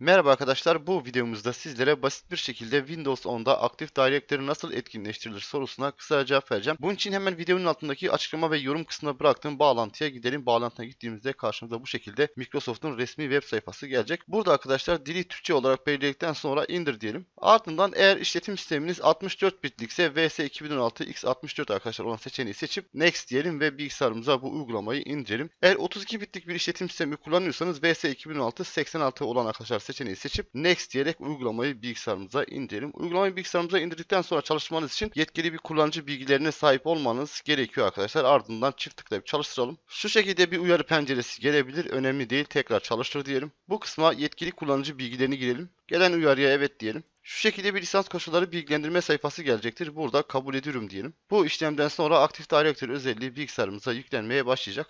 Merhaba arkadaşlar, bu videomuzda sizlere basit bir şekilde Windows 10'da Active Directory nasıl etkinleştirilir sorusuna kısaca cevap vereceğim. Bunun için hemen videonun altındaki açıklama ve yorum kısmına bıraktığım bağlantıya gidelim. Bağlantıya gittiğimizde karşımıza bu şekilde Microsoft'un resmi web sayfası gelecek. Burada arkadaşlar dili Türkçe olarak belirledikten sonra indir diyelim. Ardından eğer işletim sisteminiz 64 bitlikse VS 2016 x64 arkadaşlar olan seçeneği seçip Next diyelim ve bilgisayarımıza bu uygulamayı indirelim. Eğer 32 bitlik bir işletim sistemi kullanıyorsanız VS 2016 86 olan arkadaşlar seçeneği seçip Next diyerek uygulamayı bilgisayarımıza indirelim. Uygulamayı bilgisayarımıza indirdikten sonra çalışmanız için yetkili bir kullanıcı bilgilerine sahip olmanız gerekiyor arkadaşlar. Ardından çift tıklayıp çalıştıralım. Şu şekilde bir uyarı penceresi gelebilir. Önemli değil. Tekrar çalıştır diyelim. Bu kısma yetkili kullanıcı bilgilerini girelim. Gelen uyarıya evet diyelim. Şu şekilde bir lisans koşulları bilgilendirme sayfası gelecektir. Burada kabul ediyorum diyelim. Bu işlemden sonra Active Directory özelliği bilgisayarımıza yüklenmeye başlayacak.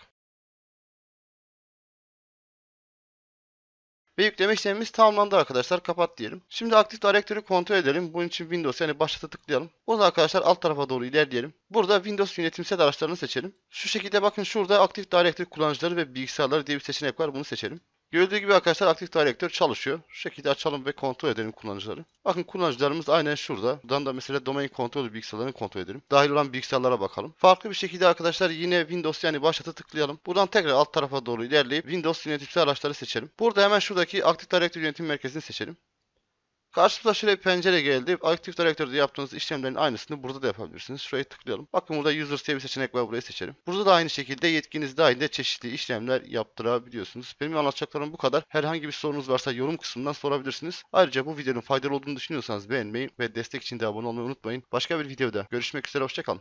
Ve yükleme işlemimiz tamamlandı arkadaşlar. Kapat diyelim. Şimdi Active Directory kontrol edelim. Bunun için Windows yani başlata tıklayalım. Burada arkadaşlar alt tarafa doğru ilerleyelim. Burada Windows yönetimsel araçlarını seçelim. Şu şekilde bakın şurada Active Directory kullanıcıları ve bilgisayarları diye bir seçenek var. Bunu seçelim. Gördüğü gibi arkadaşlar Active Directory çalışıyor. Şu şekilde açalım ve kontrol edelim kullanıcıları. Bakın kullanıcılarımız aynen şurada. Buradan da mesela domain kontrolü bilgisayarlarını kontrol edelim. Dahil olan bilgisayarlara bakalım. Farklı bir şekilde arkadaşlar yine Windows yani başlata tıklayalım. Buradan tekrar alt tarafa doğru ilerleyip Windows yönetimsel araçları seçelim. Burada hemen şuradaki Active Directory yönetim merkezini seçelim. Karşımıza şöyle bir pencere geldi. Active Directory'de yaptığınız işlemlerin aynısını burada da yapabilirsiniz. Şuraya tıklayalım. Bakın burada Users diye bir seçenek var. Burayı seçelim. Burada da aynı şekilde yetkiniz dahilinde çeşitli işlemler yaptırabiliyorsunuz. Benim anlatacaklarım bu kadar. Herhangi bir sorunuz varsa yorum kısmından sorabilirsiniz. Ayrıca bu videonun faydalı olduğunu düşünüyorsanız beğenmeyi ve destek için de abone olmayı unutmayın. Başka bir videoda görüşmek üzere. Hoşçakalın.